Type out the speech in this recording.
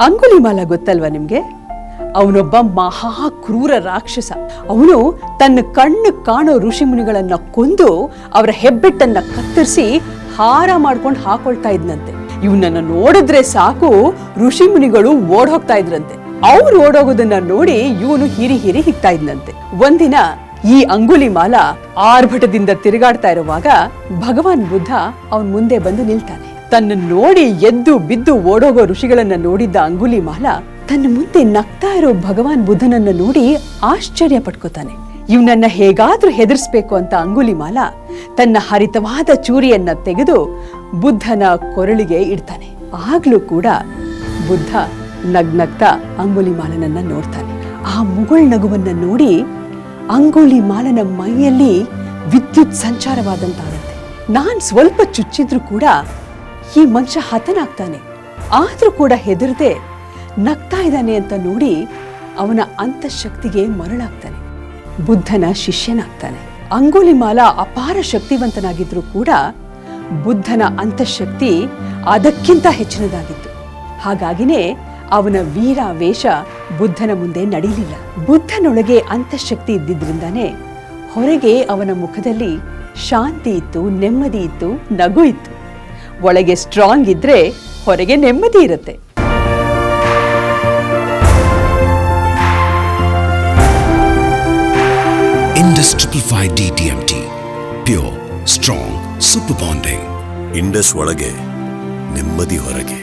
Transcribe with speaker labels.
Speaker 1: ಅಂಗುಲಿಮಾಲ ಗೊತ್ತಲ್ವಾ ನಿಮ್ಗೆ? ಅವನೊಬ್ಬ ಮಹಾ ಕ್ರೂರ ರಾಕ್ಷಸ. ಅವನು ತನ್ನ ಕಣ್ಣು ಕಾಣೋ ಋಷಿಮುನಿಗಳನ್ನ ಕೊಂದು ಅವರ ಹೆಬ್ಬೆಟ್ಟನ್ನ ಕತ್ತರಿಸಿ ಹಾರ ಮಾಡ್ಕೊಂಡು ಹಾಕೊಳ್ತಾ ಇದ್ನಂತೆ. ಇವನನ್ನ ನೋಡಿದ್ರೆ ಸಾಕು ಋಷಿಮುನಿಗಳು ಓಡ್ ಹೋಗ್ತಾ ಇದ್ರಂತೆ. ಅವ್ರು ಓಡೋಗೋದನ್ನ ನೋಡಿ ಇವನು ಹಿರಿ ಹಿರಿ ಹಿಗ್ತಾ ಇದ್ನಂತೆ. ಒಂದಿನ ಈ ಅಂಗುಲಿ ಮಾಲ ಆರ್ಭಟದಿಂದ ತಿರುಗಾಡ್ತಾ ಇರುವಾಗ ಭಗವಾನ್ ಬುದ್ಧ ಅವನ್ ಮುಂದೆ ಬಂದು ನಿಲ್ತಾನೆ. ತನ್ನ ನೋಡಿ ಎದ್ದು ಬಿದ್ದು ಓಡೋಗೋ ಋಷಿಗಳನ್ನ ನೋಡಿದ್ದ ಅಂಗುಲಿ ಮಾಲ ತನ್ನ ಮುಂದೆ ನಗ್ತಾ ಇರೋ ಭಗವಾನ್ ಬುದ್ಧನನ್ನ ನೋಡಿ ಆಶ್ಚರ್ಯ ಪಟ್ಕೋತಾನೆ. ಇವನನ್ನ ಹೇಗಾದ್ರೂ ಹೆದರ್ಸ್ಬೇಕು ಅಂತ ಅಂಗುಲಿ ಮಾಲ ತನ್ನ ಹರಿತವಾದ ಚೂರಿಯನ್ನ ತೆಗೆದು ಬುದ್ಧನ ಕೊರಳಿಗೆ ಇಡ್ತಾನೆ. ಆಗ್ಲೂ ಕೂಡ ಬುದ್ಧ ನಗ್ನಗ್ತ ಅಂಗುಲಿ ಮಾಲನನ್ನ ನೋಡ್ತಾನೆ. ಆ ಮುಗುಳ್ ನಗುವನ್ನ ನೋಡಿ ಅಂಗುಲಿ ಮಾಲನ ಮೈಯಲ್ಲಿ ವಿದ್ಯುತ್ ಸಂಚಾರವಾದಂತಾಗುತ್ತೆ. ನಾನ್ ಸ್ವಲ್ಪ ಚುಚ್ಚಿದ್ರು ಕೂಡ ಈ ಮನುಷ್ಯ ಹತನಾಗ್ತಾನೆ. ಆದ್ರೂ ಕೂಡ ಹೆದರದೆ ನಗ್ತಾ ಇದ್ದಾನೆ ಅಂತ ನೋಡಿ ಅವನ ಅಂತಃಶಕ್ತಿಗೆ ಮರಳಾಗ್ತಾನೆ. ಬುದ್ಧನ ಶಿಷ್ಯನಾಗ್ತಾನೆ. ಅಂಗುಲಿಮಾಲ ಅಪಾರ ಶಕ್ತಿವಂತನಾಗಿದ್ರೂ ಕೂಡ ಬುದ್ಧನ ಅಂತಃಶಕ್ತಿ ಅದಕ್ಕಿಂತ ಹೆಚ್ಚಿನದಾಗಿತ್ತು. ಹಾಗಾಗಿನೇ ಅವನ ವೀರ ವೇಷ ಬುದ್ಧನ ಮುಂದೆ ನಡೀಲಿಲ್ಲ. ಬುದ್ಧನೊಳಗೆ ಅಂತಃಶಕ್ತಿ ಇದ್ದಿದ್ರಿಂದಾನೆ ಹೊರಗೆ ಅವನ ಮುಖದಲ್ಲಿ ಶಾಂತಿ ಇತ್ತು, ನೆಮ್ಮದಿ ಇತ್ತು, ನಗು ಇತ್ತು. ಒಳಗೆ ಸ್ಟ್ರಾಂಗ್ ಇದ್ರೆ ಹೊರಗೆ ನೆಮ್ಮದಿ ಇರುತ್ತೆ.
Speaker 2: Indus triple five D T M T pure strong super bonding
Speaker 3: Indus ಒಳಗೆ ನೆಮ್ಮದಿ ಹೊರಗೆ.